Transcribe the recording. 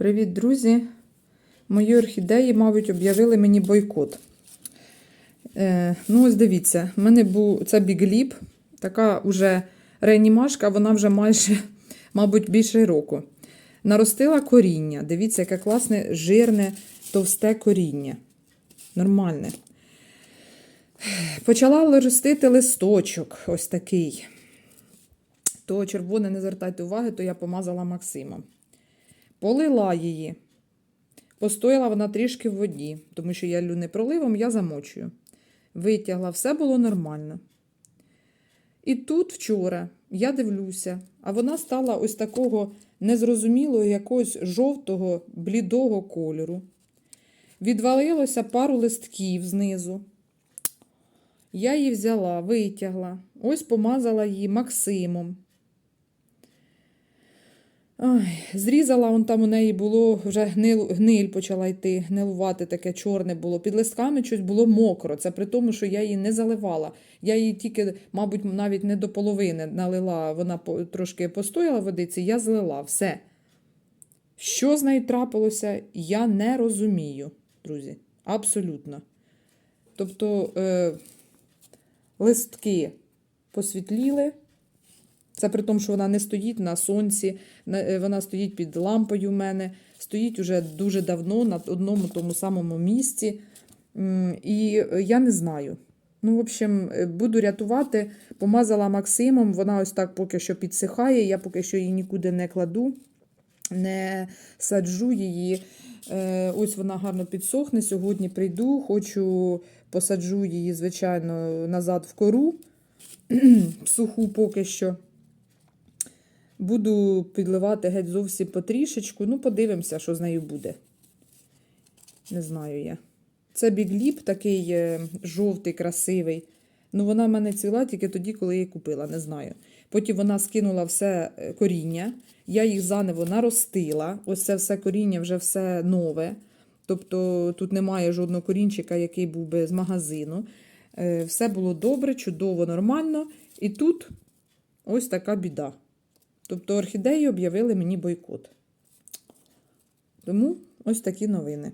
Привіт, друзі! Мої орхідеї, мабуть, об'явили мені бойкот. Е, ну, ось дивіться, в мене був це бігліп, така уже реанімашка, вона вже майже, мабуть, більше року. Наростила коріння. Дивіться, яке класне, жирне, товсте коріння. Нормальне. Почала ростити листочок, ось такий. То червоне, не звертайте уваги, то я помазала Максимом. Полила її. Постояла вона трішки в воді, тому що я лю не проливом, я замочую. Витягла, все було нормально. І тут вчора я дивлюся, а вона стала ось такого незрозумілого якогось жовтого, блідого кольору. Відвалилося пару листків знизу. Я її взяла, витягла, ось помазала її Максимом. Ой, зрізала, он там у неї було вже гнил, гниль почала йти, гнилувати таке чорне було. Під листками щось було мокро. Це при тому, що я її не заливала. Я її тільки, мабуть, навіть не до половини налила, вона трошки постояла водиці, я злила все. Що з нею трапилося, я не розумію, друзі. Абсолютно. Тобто е, листки посвітліли. Це при тому, що вона не стоїть на сонці, е, вона стоїть під лампою в мене, стоїть уже дуже давно на одному тому самому місці. І е, я не знаю. Ну, в общем, е, буду рятувати. Помазала Максимом, вона ось так поки що підсихає. Я поки що її нікуди не кладу, не саджу її. Ось вона гарно підсохне. Сьогодні прийду, хочу посаджу її, звичайно, назад в кору, в суху поки що. Буду підливати геть зовсім потрішечку. Ну, подивимося, що з нею буде. Не знаю я. Це бігліп такий е, жовтий, красивий. Ну, вона в мене цвіла тільки тоді, коли я її купила, не знаю. Потім вона скинула все е, коріння, я їх заново наростила. Ось це все коріння вже все нове. Тобто тут немає жодного корінчика, який був би з магазину. Е, Все було добре, чудово, нормально. І тут ось така біда. Тобто орхідеї об'явили мені бойкот. Тому ось такі новини.